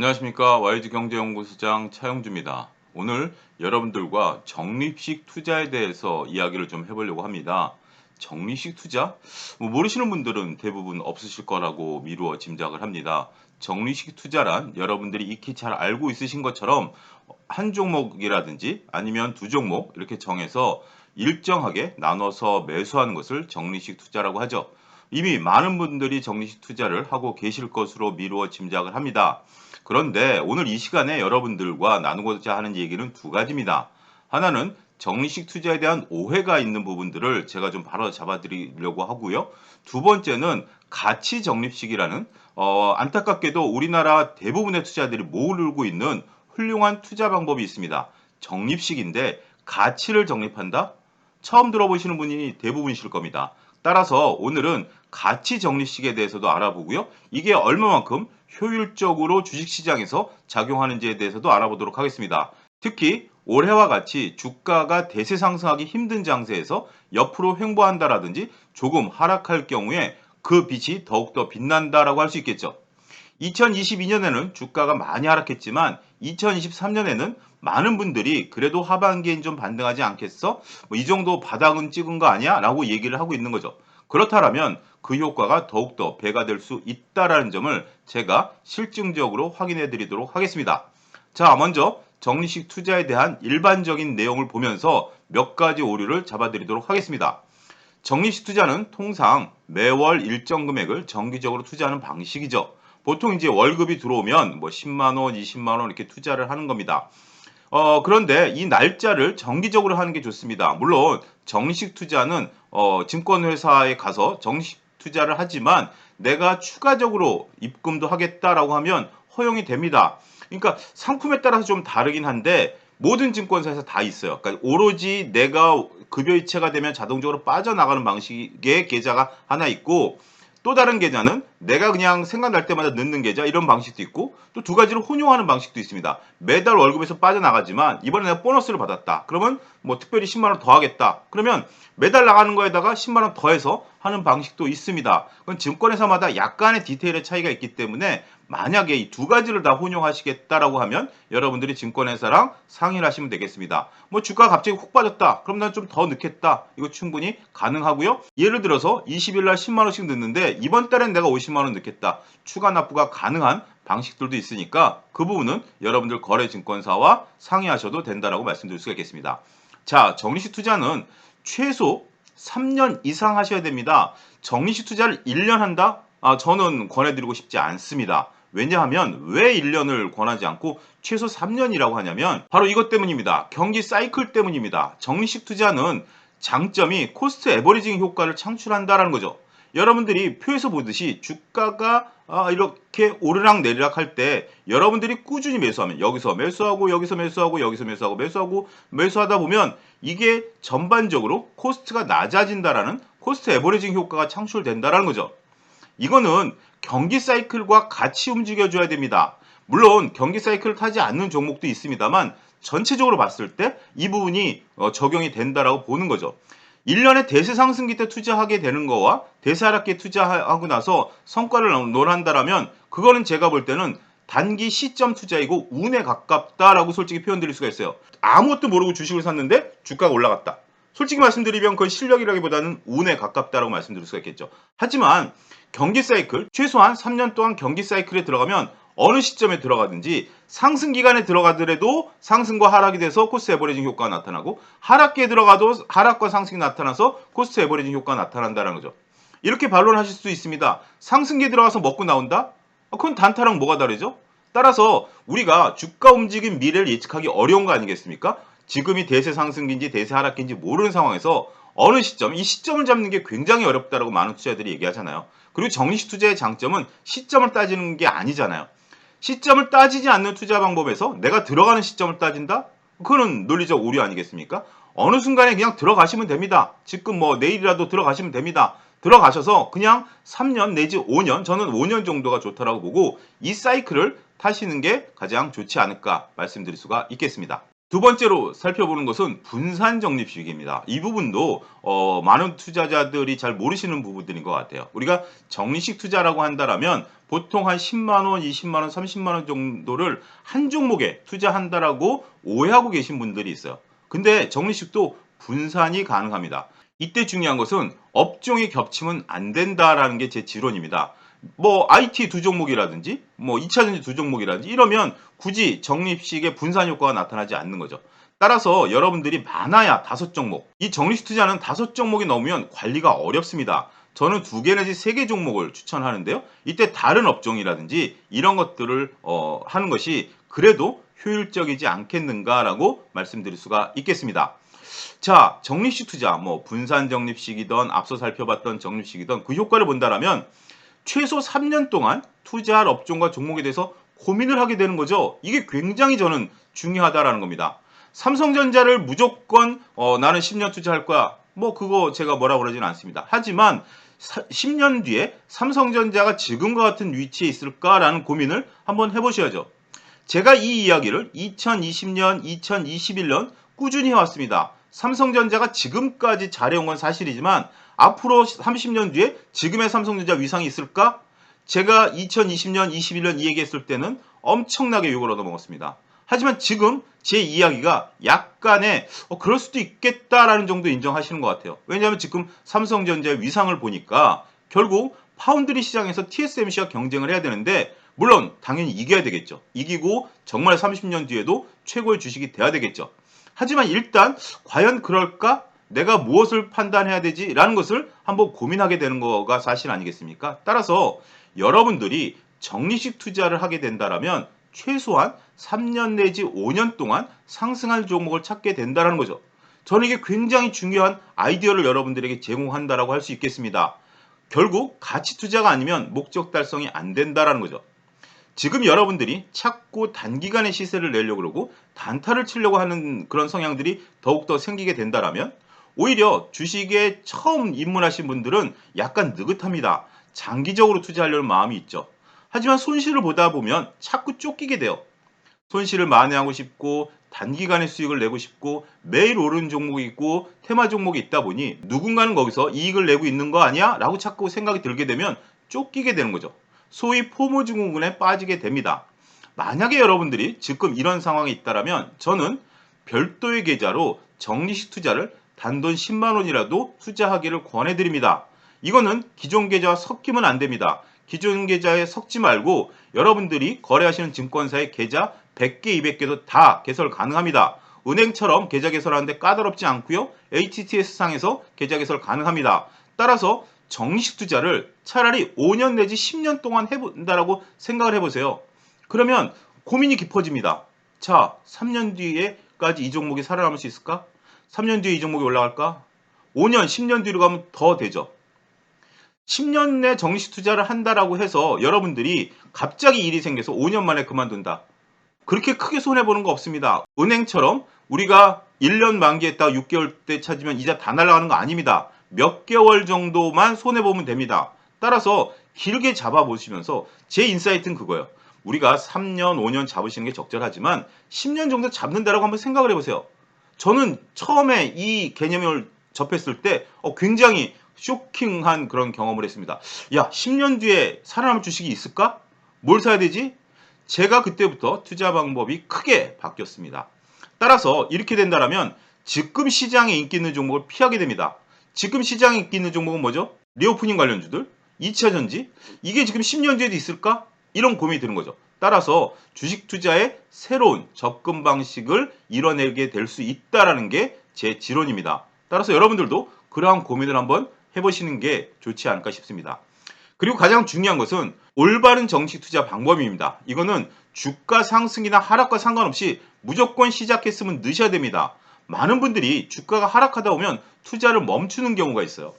안녕하십니까 YG 경제연구소장 차영주입니다. 오늘 여러분들과 적립식 투자에 대해서 이야기를 좀 해보려고 합니다. 적립식 투자? 뭐 모르시는 분들은 대부분 없으실 거라고 미루어 짐작을 합니다. 적립식 투자란 여러분들이 익히 잘 알고 있으신 것처럼 한 종목이라든지 아니면 두 종목 이렇게 정해서 일정하게 나눠서 매수하는 것을 적립식 투자라고 하죠. 이미 많은 분들이 적립식 투자를 하고 계실 것으로 미루어 짐작을 합니다. 그런데 오늘 이 시간에 여러분들과 나누고자 하는 얘기는 두 가지입니다. 하나는 적립식 투자에 대한 오해가 있는 부분들을 제가 좀 바로 잡아드리려고 하고요. 두 번째는 가치 적립식이라는 어, 안타깝게도 우리나라 대부분의 투자들이 모르고 있는 훌륭한 투자 방법이 있습니다. 적립식인데 가치를 적립한다? 처음 들어보시는 분이 대부분이실 겁니다. 따라서 오늘은 가치 적립식에 대해서도 알아보고요. 이게 얼마만큼 효율적으로 주식시장에서 작용하는지에 대해서도 알아보도록 하겠습니다. 특히 올해와 같이 주가가 대세 상승하기 힘든 장세에서 옆으로 횡보한다라든지 조금 하락할 경우에 그 빛이 더욱더 빛난다라고 할 수 있겠죠. 2022년에는 주가가 많이 하락했지만 2023년에는 많은 분들이 그래도 하반기엔 좀 반등하지 않겠어? 뭐 이 정도 바닥은 찍은 거 아니야? 라고 얘기를 하고 있는 거죠. 그렇다면 그 효과가 더욱더 배가 될 수 있다라는 점을 제가 실증적으로 확인해 드리도록 하겠습니다. 자, 먼저 정리식 투자에 대한 일반적인 내용을 보면서 몇 가지 오류를 잡아드리도록 하겠습니다. 정리식 투자는 통상 매월 일정 금액을 정기적으로 투자하는 방식이죠. 보통 이제 월급이 들어오면 뭐 10만 원, 20만 원 이렇게 투자를 하는 겁니다. 어, 그런데 이 날짜를 정기적으로 하는 게 좋습니다. 물론 정식 투자는 어, 증권회사에 가서 정식 투자를 하지만 내가 추가적으로 입금도 하겠다라고 하면 허용이 됩니다. 그러니까 상품에 따라서 좀 다르긴 한데 모든 증권사에서 다 있어요. 그러니까 오로지 내가 급여이체가 되면 자동적으로 빠져나가는 방식의 계좌가 하나 있고 또 다른 계좌는 내가 그냥 생각날 때마다 넣는 계좌 이런 방식도 있고 또 두 가지를 혼용하는 방식도 있습니다. 매달 월급에서 빠져나가지만 이번에 내가 보너스를 받았다. 그러면 뭐 특별히 10만 원 더 하겠다. 그러면 매달 나가는 거에다가 10만 원 더해서 하는 방식도 있습니다. 그건 증권회사마다 약간의 디테일의 차이가 있기 때문에 만약에 이 두 가지를 다 혼용하시겠다라고 하면 여러분들이 증권회사랑 상의를 하시면 되겠습니다. 뭐 주가가 갑자기 훅 빠졌다. 그럼 난 좀 더 넣겠다. 이거 충분히 가능하고요. 예를 들어서 20일 날 10만 원씩 넣는데 이번 달엔 내가 50만 원 넣겠다. 추가 납부가 가능한 방식들도 있으니까 그 부분은 여러분들 거래증권사와 상의하셔도 된다라고 말씀드릴 수가 있겠습니다. 자, 정리식 투자는 최소 3년 이상 하셔야 됩니다. 정리식 투자를 1년 한다? 아, 저는 권해드리고 싶지 않습니다. 왜냐하면 왜 1년을 권하지 않고 최소 3년이라고 하냐면 바로 이것 때문입니다. 경기 사이클 때문입니다. 정리식 투자는 장점이 코스트 에버리징 효과를 창출한다라는 거죠. 여러분들이 표에서 보듯이 주가가 아, 이렇게 오르락 내리락 할 때 여러분들이 꾸준히 매수하면 여기서 매수하고 여기서 매수하고 여기서 매수하고 매수하고 매수하다 보면 이게 전반적으로 코스트가 낮아진다라는 코스트 에버리징 효과가 창출된다라는 거죠. 이거는 경기 사이클과 같이 움직여줘야 됩니다. 물론 경기 사이클을 타지 않는 종목도 있습니다만 전체적으로 봤을 때 이 부분이 어, 적용이 된다라고 보는 거죠. 1년에 대세 상승기 때 투자하게 되는 거와 대세 하락기에 투자하고 나서 성과를 논한다라면 그거는 제가 볼 때는 단기 시점 투자이고 운에 가깝다라고 솔직히 표현드릴 수가 있어요. 아무것도 모르고 주식을 샀는데 주가가 올라갔다. 솔직히 말씀드리면 그건 실력이라기보다는 운에 가깝다라고 말씀드릴 수가 있겠죠. 하지만 경기 사이클 최소한 3년 동안 경기 사이클에 들어가면 어느 시점에 들어가든지 상승 기간에 들어가더라도 상승과 하락이 돼서 코스트 에버리징 효과가 나타나고 하락기에 들어가도 하락과 상승이 나타나서 코스트 에버리징 효과가 나타난다는 거죠. 이렇게 반론하실 수 있습니다. 상승기에 들어가서 먹고 나온다? 아, 그건 단타랑 뭐가 다르죠? 따라서 우리가 주가 움직임 미래를 예측하기 어려운 거 아니겠습니까? 지금이 대세 상승기인지 대세 하락기인지 모르는 상황에서 어느 시점, 이 시점을 잡는 게 굉장히 어렵다라고 많은 투자들이 얘기하잖아요. 그리고 정리식 투자의 장점은 시점을 따지는 게 아니잖아요. 시점을 따지지 않는 투자 방법에서 내가 들어가는 시점을 따진다? 그거는 논리적 오류 아니겠습니까? 어느 순간에 그냥 들어가시면 됩니다. 지금 뭐 내일이라도 들어가시면 됩니다. 들어가셔서 그냥 3년 내지 5년, 저는 5년 정도가 좋다라고 보고 이 사이클을 타시는 게 가장 좋지 않을까 말씀드릴 수가 있겠습니다. 두 번째로 살펴보는 것은 분산 적립식입니다. 이 부분도 어, 많은 투자자들이 잘 모르시는 부분들인 것 같아요. 우리가 적립식 투자라고 한다라면 보통 한 10만 원, 20만 원, 30만 원 정도를 한 종목에 투자한다라고 오해하고 계신 분들이 있어요. 근데 정리식도 분산이 가능합니다. 이때 중요한 것은 업종이 겹치면 안 된다라는 게 제 지론입니다. 뭐 IT 두 종목이라든지 뭐 2차전지 두 종목이라든지 이러면 굳이 적립식의 분산 효과가 나타나지 않는 거죠. 따라서 여러분들이 많아야 다섯 종목. 이 적립식 투자는 다섯 종목이 넘으면 관리가 어렵습니다. 저는 두 개 내지 세 개 종목을 추천하는데요. 이때 다른 업종이라든지 이런 것들을 어, 하는 것이 그래도 효율적이지 않겠는가라고 말씀드릴 수가 있겠습니다. 자, 적립식 투자, 뭐 분산 적립식이던 앞서 살펴봤던 적립식이던 그 효과를 본다라면 최소 3년 동안 투자할 업종과 종목에 대해서 고민을 하게 되는 거죠. 이게 굉장히 저는 중요하다라는 겁니다. 삼성전자를 무조건 어, 나는 10년 투자할 거야. 뭐 그거 제가 뭐라고 그러지는 않습니다. 하지만 사- 10년 뒤에 삼성전자가 지금과 같은 위치에 있을까라는 고민을 한번 해보셔야죠. 제가 이 이야기를 2020년, 2021년 꾸준히 해왔습니다. 삼성전자가 지금까지 잘해온 건 사실이지만 앞으로 30년 뒤에 지금의 삼성전자 위상이 있을까? 제가 2020년, 21년 이 얘기했을 때는 엄청나게 욕을 얻어먹었습니다. 하지만 지금 제 이야기가 약간의 어, 그럴 수도 있겠다라는 정도 인정하시는 것 같아요. 왜냐하면 지금 삼성전자의 위상을 보니까 결국 파운드리 시장에서 TSMC와 경쟁을 해야 되는데 물론 당연히 이겨야 되겠죠. 이기고 정말 30년 뒤에도 최고의 주식이 돼야 되겠죠. 하지만 일단 과연 그럴까? 내가 무엇을 판단해야 되지? 라는 것을 한번 고민하게 되는 거가 사실 아니겠습니까? 따라서 여러분들이 적리식 투자를 하게 된다라면 최소한 3년 내지 5년 동안 상승할 종목을 찾게 된다는 거죠. 저는 이게 굉장히 중요한 아이디어를 여러분들에게 제공한다라고 할 수 있겠습니다. 결국 가치 투자가 아니면 목적 달성이 안 된다라는 거죠. 지금 여러분들이 자꾸 단기간에 시세를 내려고 그러고 단타를 치려고 하는 그런 성향들이 더욱더 생기게 된다라면 오히려 주식에 처음 입문하신 분들은 약간 느긋합니다. 장기적으로 투자하려는 마음이 있죠. 하지만 손실을 보다 보면 자꾸 쫓기게 돼요. 손실을 만회하고 싶고 단기간에 수익을 내고 싶고 매일 오르는 종목이 있고 테마 종목이 있다 보니 누군가는 거기서 이익을 내고 있는 거 아니야? 라고 자꾸 생각이 들게 되면 쫓기게 되는 거죠. 소위 포모 증후군에 빠지게 됩니다. 만약에 여러분들이 지금 이런 상황에 있다라면 저는 별도의 계좌로 정리식 투자를 단돈 10만 원이라도 투자하기를 권해드립니다. 이거는 기존 계좌와 섞이면 안 됩니다. 기존 계좌에 섞지 말고 여러분들이 거래하시는 증권사의 계좌 100개, 200개도 다 개설 가능합니다. 은행처럼 계좌 개설하는데 까다롭지 않고요. HTS 상에서 계좌 개설 가능합니다. 따라서 정식 투자를 차라리 5년 내지 10년 동안 해본다라고 생각을 해보세요. 그러면 고민이 깊어집니다. 자, 3년 뒤에까지 이 종목이 살아남을 수 있을까? 3년 뒤에 이 종목이 올라갈까? 5년, 10년 뒤로 가면 더 되죠. 10년 내 정식 투자를 한다라고 해서 여러분들이 갑자기 일이 생겨서 5년 만에 그만둔다. 그렇게 크게 손해보는 거 없습니다. 은행처럼 우리가 1년 만기했다가 6개월 때 찾으면 이자 다 날아가는 거 아닙니다. 몇 개월 정도만 손해보면 됩니다. 따라서 길게 잡아보시면서 제 인사이트는 그거예요. 우리가 3년, 5년 잡으시는 게 적절하지만 10년 정도 잡는다라고 한번 생각을 해보세요. 저는 처음에 이 개념을 접했을 때 어, 굉장히 쇼킹한 그런 경험을 했습니다. 야, 10년 뒤에 살아남을 주식이 있을까? 뭘 사야 되지? 제가 그때부터 투자 방법이 크게 바뀌었습니다. 따라서 이렇게 된다면 지금 시장에 인기 있는 종목을 피하게 됩니다. 지금 시장에 인기 있는 종목은 뭐죠? 리오프닝 관련주들, 2차 전지, 이게 지금 10년 뒤에도 있을까? 이런 고민이 드는 거죠. 따라서 주식 투자의 새로운 접근 방식을 이뤄내게 될 수 있다라는 게 제 지론입니다. 따라서 여러분들도 그러한 고민을 한번 해보시는 게 좋지 않을까 싶습니다. 그리고 가장 중요한 것은 올바른 정식 투자 방법입니다. 이거는 주가 상승이나 하락과 상관없이 무조건 시작했으면 넣으셔야 됩니다. 많은 분들이 주가가 하락하다 보면 투자를 멈추는 경우가 있어요.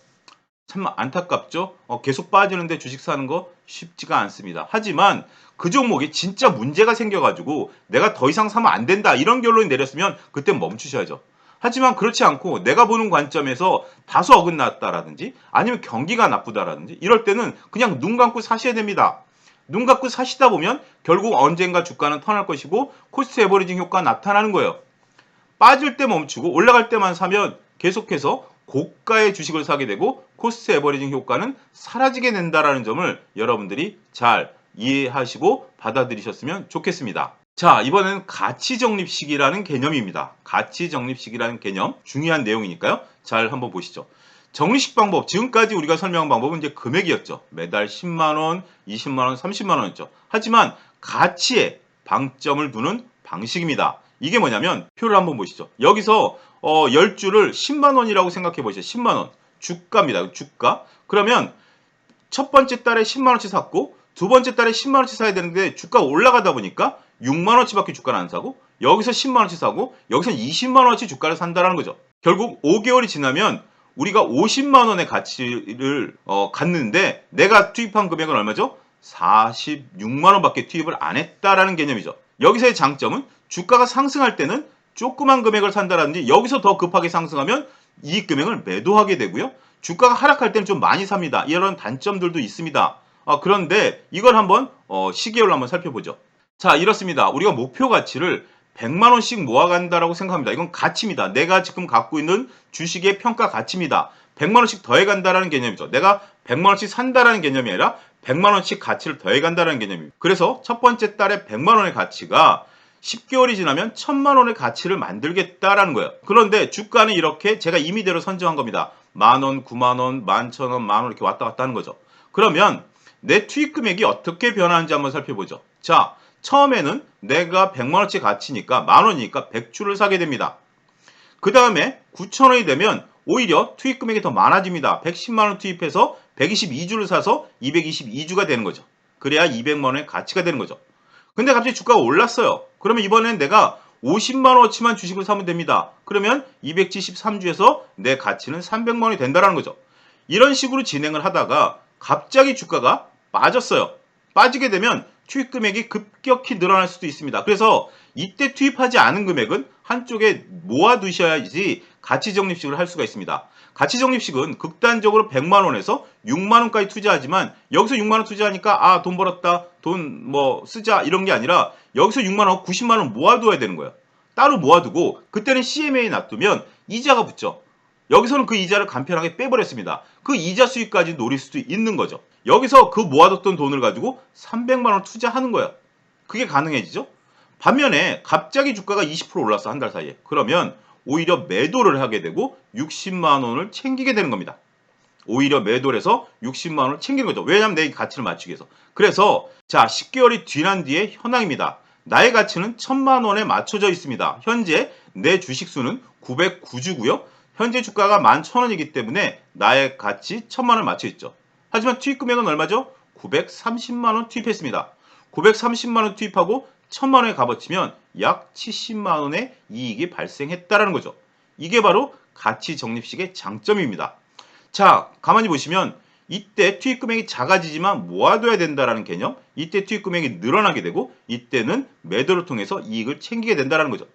참 안타깝죠? 어, 계속 빠지는데 주식 사는 거 쉽지가 않습니다. 하지만 그 종목이 진짜 문제가 생겨가지고 내가 더 이상 사면 안 된다 이런 결론이 내렸으면 그때 멈추셔야죠. 하지만 그렇지 않고 내가 보는 관점에서 다소 어긋났다라든지 아니면 경기가 나쁘다라든지 이럴 때는 그냥 눈 감고 사셔야 됩니다. 눈 감고 사시다 보면 결국 언젠가 주가는 턴할 것이고 코스트 에버리징 효과가 나타나는 거예요. 빠질 때 멈추고 올라갈 때만 사면 계속해서 고가의 주식을 사게 되고 코스트 에버리징 효과는 사라지게 된다라는 점을 여러분들이 잘 이해하시고 받아들이셨으면 좋겠습니다. 자, 이번에는 가치 적립식이라는 개념입니다. 가치 적립식이라는 개념 중요한 내용이니까요. 잘 한번 보시죠. 적립식 방법 지금까지 우리가 설명한 방법은 이제 금액이었죠. 매달 10만 원, 20만 원, 30만 원이었죠. 하지만 가치에 방점을 두는 방식입니다. 이게 뭐냐면 표를 한번 보시죠. 여기서 어 10주를 10만 원이라고 생각해 보시죠. 10만 원. 주가입니다. 주가. 그러면 첫 번째 달에 10만 원치 샀고 두 번째 달에 10만 원치 사야 되는데 주가가 올라가다 보니까 6만 원치 밖에 주가를 안 사고 여기서 10만 원치 사고 여기서 20만 원치 주가를 산다라는 거죠. 결국 5개월이 지나면 우리가 50만 원의 가치를 어, 갖는데 내가 투입한 금액은 얼마죠? 46만 원 밖에 투입을 안 했다라는 개념이죠. 여기서의 장점은 주가가 상승할 때는 조그만 금액을 산다라든지 여기서 더 급하게 상승하면 이 금액을 매도하게 되고요. 주가가 하락할 때는 좀 많이 삽니다. 이런 단점들도 있습니다. 아, 그런데 이걸 한번 어, 시계열로 한번 살펴보죠. 자, 이렇습니다. 우리가 목표 가치를 100만 원씩 모아간다라고 생각합니다. 이건 가치입니다. 내가 지금 갖고 있는 주식의 평가 가치입니다. 100만 원씩 더해간다라는 개념이죠. 내가 100만 원씩 산다라는 개념이 아니라 100만 원씩 가치를 더해간다라는 개념입니다. 그래서 첫 번째 달에 100만 원의 가치가 10개월이 지나면 1000만 원의 가치를 만들겠다라는 거예요. 그런데 주가는 이렇게 제가 임의대로 선정한 겁니다. 만 원, 9만 원, 만천 원, 만 원 이렇게 왔다 갔다 하는 거죠. 그러면 내 투입 금액이 어떻게 변하는지 한번 살펴보죠. 자, 처음에는 내가 100만 원치 가치니까 만 원이니까 100주를 사게 됩니다. 그 다음에 9천 원이 되면 오히려 투입 금액이 더 많아집니다. 110만 원 투입해서 122주를 사서 222주가 되는 거죠. 그래야 200만 원의 가치가 되는 거죠. 근데 갑자기 주가가 올랐어요. 그러면 이번엔 내가 50만 원어치만 주식을 사면 됩니다. 그러면 273주에서 내 가치는 300만 원이 된다는 거죠. 이런 식으로 진행을 하다가 갑자기 주가가 빠졌어요. 빠지게 되면 투입 금액이 급격히 늘어날 수도 있습니다. 그래서 이때 투입하지 않은 금액은 한쪽에 모아두셔야지 가치 적립식을 할 수가 있습니다. 가치 적립식은 극단적으로 100만 원에서 6만 원까지 투자하지만 여기서 6만 원 투자하니까 아 돈 벌었다 돈 뭐 쓰자 이런 게 아니라 여기서 6만 원 90만 원 모아둬야 되는 거예요. 따로 모아두고 그때는 CMA에 놔두면 이자가 붙죠. 여기서는 그 이자를 간편하게 빼버렸습니다. 그 이자 수익까지 노릴 수도 있는 거죠. 여기서 그 모아뒀던 돈을 가지고 300만 원 투자하는 거예요. 그게 가능해지죠. 반면에 갑자기 주가가 20% 올랐어 한 달 사이에. 그러면 오히려 매도를 하게 되고 60만 원을 챙기게 되는 겁니다. 오히려 매도를 해서 60만 원을 챙기는 거죠. 왜냐하면 내 가치를 맞추기 위해서. 그래서 자 10개월이 지난 뒤에 현황입니다. 나의 가치는 1000만 원에 맞춰져 있습니다. 현재 내 주식 수는 909주고요. 현재 주가가 11,000원이기 때문에 나의 가치 1000만 원을 맞춰 있죠. 하지만 투입 금액은 얼마죠? 930만 원 투입했습니다. 930만 원 투입하고 1000만 원의 값어치면 약 70만 원의 이익이 발생했다라는 거죠. 이게 바로 가치 적립식의 장점입니다. 자, 가만히 보시면 이때 투입 금액이 작아지지만 모아둬야 된다라는 개념, 이때 투입 금액이 늘어나게 되고 이때는 매도를 통해서 이익을 챙기게 된다라는 거죠.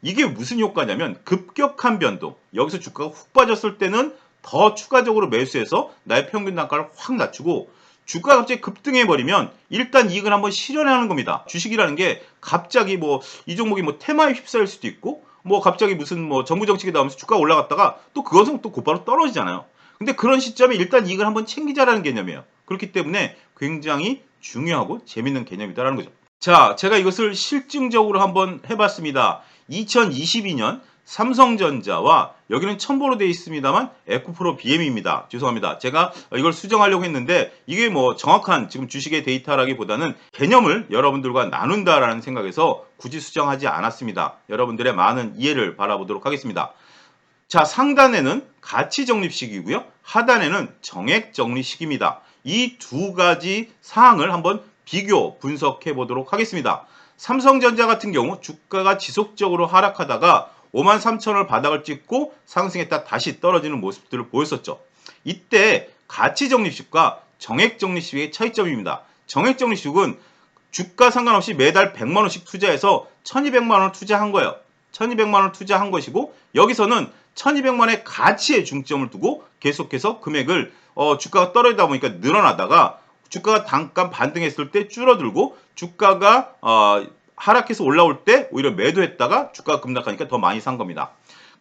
이게 무슨 효과냐면 급격한 변동. 여기서 주가가 훅 빠졌을 때는 더 추가적으로 매수해서 나의 평균 단가를 확 낮추고 주가가 갑자기 급등해 버리면 일단 이익을 한번 실현하는 겁니다. 주식이라는 게 갑자기 뭐 이 종목이 뭐 테마에 휩싸일 수도 있고 뭐 갑자기 무슨 뭐 정부 정책이 나오면서 주가가 올라갔다가 또 그것은 또 곧바로 떨어지잖아요. 근데 그런 시점에 일단 이익을 한번 챙기자라는 개념이에요. 그렇기 때문에 굉장히 중요하고 재밌는 개념이다라는 거죠. 자, 제가 이것을 실증적으로 한번 해봤습니다. 2022년 삼성전자와 여기는 첨보로 되어 있습니다만 에코프로 BM입니다. 죄송합니다. 제가 이걸 수정하려고 했는데 이게 뭐 정확한 지금 주식의 데이터라기보다는 개념을 여러분들과 나눈다라는 생각에서 굳이 수정하지 않았습니다. 여러분들의 많은 이해를 바라보도록 하겠습니다. 자, 상단에는 가치 적립식이고요. 하단에는 정액 적립식입니다. 이 두 가지 사항을 한번 비교 분석해 보도록 하겠습니다. 삼성전자 같은 경우 주가가 지속적으로 하락하다가 5만 3천원을 바닥을 찍고 상승했다 다시 떨어지는 모습들을 보였었죠. 이때 가치 적립식과 정액 적립식의 차이점입니다. 정액 적립식은 주가 상관없이 매달 100만 원씩 투자해서 1200만 원을 투자한 거예요. 1200만 원을 투자한 것이고 여기서는 1200만 원의 가치에 중점을 두고 계속해서 금액을 어, 주가가 떨어지다 보니까 늘어나다가 주가가 잠깐 반등했을 때 줄어들고 주가가 어, 하락해서 올라올 때 오히려 매도했다가 주가가 급락하니까 더 많이 산 겁니다.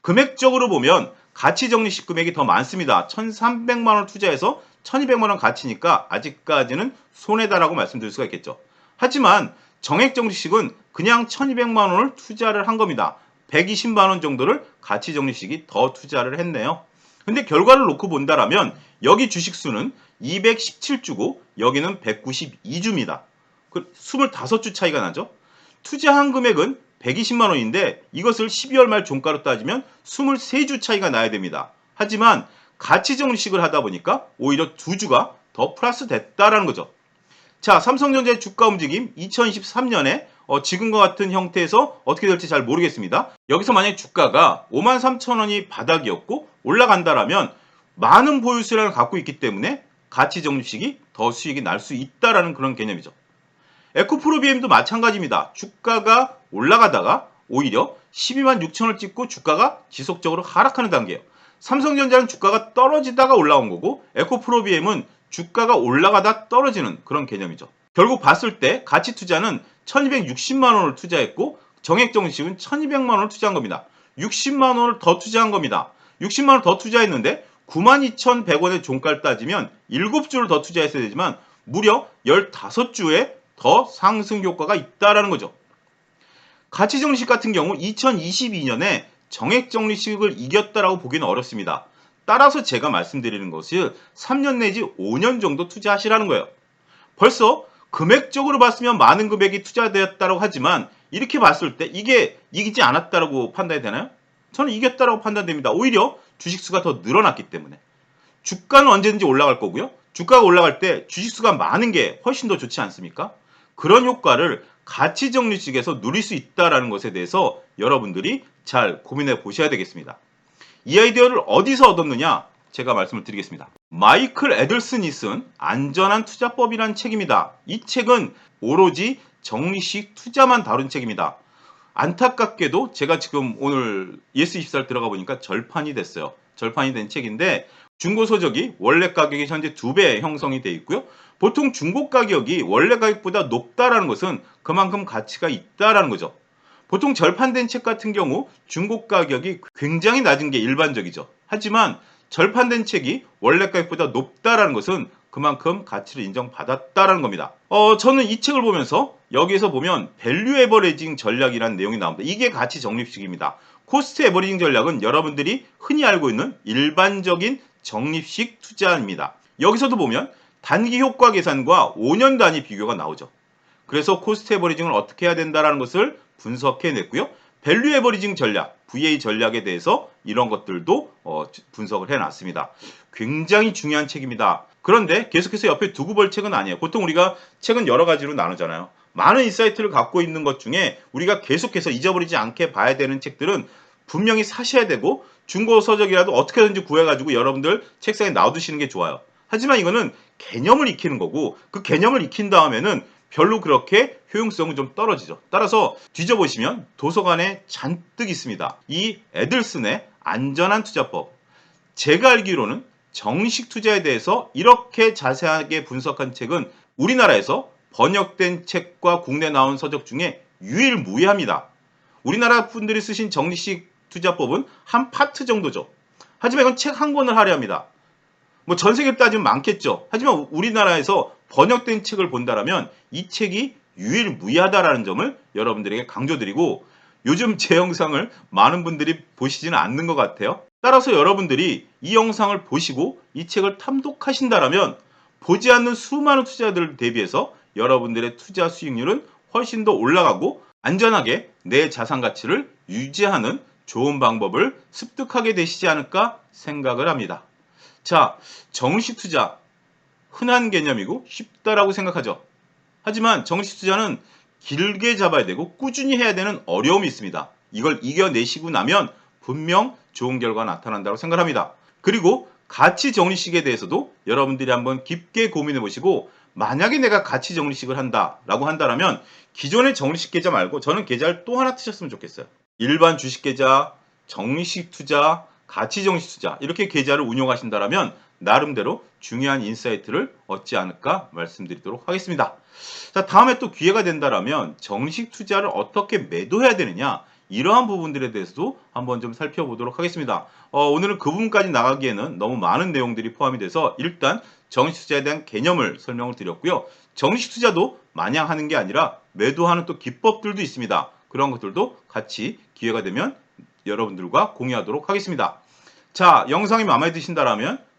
금액적으로 보면 가치 적립식 금액이 더 많습니다. 1,300만 원 투자해서 1200만 원 가치니까 아직까지는 손해다라고 말씀드릴 수가 있겠죠. 하지만 정액 정리식은 그냥 1200만 원을 투자를 한 겁니다. 120만 원 정도를 가치 정리식이 더 투자를 했네요. 근데 결과를 놓고 본다라면 여기 주식수는 217주고 여기는 192주입니다. 그 25주 차이가 나죠. 투자한 금액은 120만 원인데 이것을 12월 말 종가로 따지면 23주 차이가 나야 됩니다. 하지만 가치 정리식을 하다 보니까 오히려 두 주가 더 플러스 됐다라는 거죠. 자, 삼성전자의 주가 움직임 2023년에 어, 지금과 같은 형태에서 어떻게 될지 잘 모르겠습니다. 여기서 만약 주가가 53,000원이 바닥이었고 올라간다라면 많은 보유수량을 갖고 있기 때문에 가치 정립식이 더 수익이 날 수 있다라는 그런 개념이죠. 에코프로비엠도 마찬가지입니다. 주가가 올라가다가 오히려 12만 6천을 찍고 주가가 지속적으로 하락하는 단계예요. 삼성전자는 주가가 떨어지다가 올라온 거고 에코프로비엠은 주가가 올라가다 떨어지는 그런 개념이죠. 결국 봤을 때 가치 투자는 1260만 원을 투자했고 정액 정식은 1200만 원을 투자한 겁니다. 60만 원을 더 투자한 겁니다. 60만 원을 더 투자했는데 92,100원의 종가를 따지면 7주를 더 투자했어야 되지만 무려 15주에 더 상승 효과가 있다라는 거죠. 가치 정리식 같은 경우 2022년에 정액 정리식을 이겼다라고 보기는 어렵습니다. 따라서 제가 말씀드리는 것이 3년 내지 5년 정도 투자하시라는 거예요. 벌써 금액적으로 봤으면 많은 금액이 투자되었다고 하지만 이렇게 봤을 때 이게 이기지 않았다라고 판단이 되나요? 저는 이겼다라고 판단됩니다. 오히려 주식수가 더 늘어났기 때문에. 주가는 언제든지 올라갈 거고요. 주가가 올라갈 때 주식수가 많은 게 훨씬 더 좋지 않습니까? 그런 효과를 가치 정리식에서 누릴 수 있다라는 것에 대해서 여러분들이 잘 고민해 보셔야 되겠습니다. 이 아이디어를 어디서 얻었느냐? 제가 말씀을 드리겠습니다. 마이클 에들슨이 쓴 안전한 투자법이라는 책입니다. 이 책은 오로지 정리식 투자만 다룬 책입니다. 안타깝게도 제가 지금 오늘 예스24를 들어가 보니까 절판이 됐어요. 절판이 된 책인데 중고 서적이 원래 가격이 현재 두 배 형성이 돼 있고요. 보통 중고 가격이 원래 가격보다 높다라는 것은 그만큼 가치가 있다라는 거죠. 보통 절판된 책 같은 경우 중고 가격이 굉장히 낮은 게 일반적이죠. 하지만 절판된 책이 원래 가격보다 높다라는 것은 그만큼 가치를 인정받았다라는 겁니다. 어, 저는 이 책을 보면서 여기에서 보면 밸류 에버리징 전략이라는 내용이 나옵니다. 이게 가치 적립식입니다. 코스트 에버리징 전략은 여러분들이 흔히 알고 있는 일반적인 적립식 투자입니다. 여기서도 보면 단기 효과 계산과 5년 단위 비교가 나오죠. 그래서 코스트 에버리징을 어떻게 해야 된다라는 것을 분석해 냈고요. 밸류 에버리징 전략, VA 전략에 대해서 이런 것들도 어, 분석을 해 놨습니다. 굉장히 중요한 책입니다. 그런데 계속해서 옆에 두고 볼 책은 아니에요. 보통 우리가 책은 여러 가지로 나누잖아요. 많은 인사이트를 갖고 있는 것 중에 우리가 계속해서 잊어버리지 않게 봐야 되는 책들은 분명히 사셔야 되고 중고 서적이라도 어떻게든지 구해가지고 여러분들 책상에 놔두시는 게 좋아요. 하지만 이거는 개념을 익히는 거고 그 개념을 익힌 다음에는 별로 그렇게 효용성은 좀 떨어지죠. 따라서 뒤져보시면 도서관에 잔뜩 있습니다. 이 에들슨의 안전한 투자법. 제가 알기로는 정식 투자에 대해서 이렇게 자세하게 분석한 책은 우리나라에서 번역된 책과 국내 나온 서적 중에 유일무이합니다. 우리나라 분들이 쓰신 정식 투자법은 한 파트 정도죠. 하지만 이건 책 한 권을 할애합니다. 뭐 전 세계를 따지면 많겠죠. 하지만 우리나라에서 번역된 책을 본다라면 이 책이 유일무이하다라는 점을 여러분들에게 강조드리고 요즘 제 영상을 많은 분들이 보시지는 않는 것 같아요. 따라서 여러분들이 이 영상을 보시고 이 책을 탐독하신다라면 보지 않는 수많은 투자들을 대비해서 여러분들의 투자 수익률은 훨씬 더 올라가고 안전하게 내 자산 가치를 유지하는 좋은 방법을 습득하게 되시지 않을까 생각을 합니다. 자, 정식 투자 흔한 개념이고 쉽다라고 생각하죠. 하지만 정식 투자는 길게 잡아야 되고 꾸준히 해야 되는 어려움이 있습니다. 이걸 이겨내시고 나면 분명 좋은 결과가 나타난다고 생각합니다. 그리고 가치 정리식에 대해서도 여러분들이 한번 깊게 고민해 보시고 만약에 내가 가치 정리식을 한다라고 한다면 기존의 정리식 계좌 말고 저는 계좌를 또 하나 트셨으면 좋겠어요. 일반 주식 계좌, 정리식 투자, 가치 정리식 투자 이렇게 계좌를 운용하신다면 나름대로 중요한 인사이트를 얻지 않을까 말씀드리도록 하겠습니다. 자, 다음에 또 기회가 된다라면 정식 투자를 어떻게 매도해야 되느냐 이러한 부분들에 대해서도 한번 좀 살펴보도록 하겠습니다. 어, 오늘은 그 부분까지 나가기에는 너무 많은 내용들이 포함이 돼서 일단 정식 투자에 대한 개념을 설명을 드렸고요. 정식 투자도 마냥 하는 게 아니라 매도하는 또 기법들도 있습니다. 그런 것들도 같이 기회가 되면 여러분들과 공유하도록 하겠습니다. 자, 영상이 마음에 드신다라면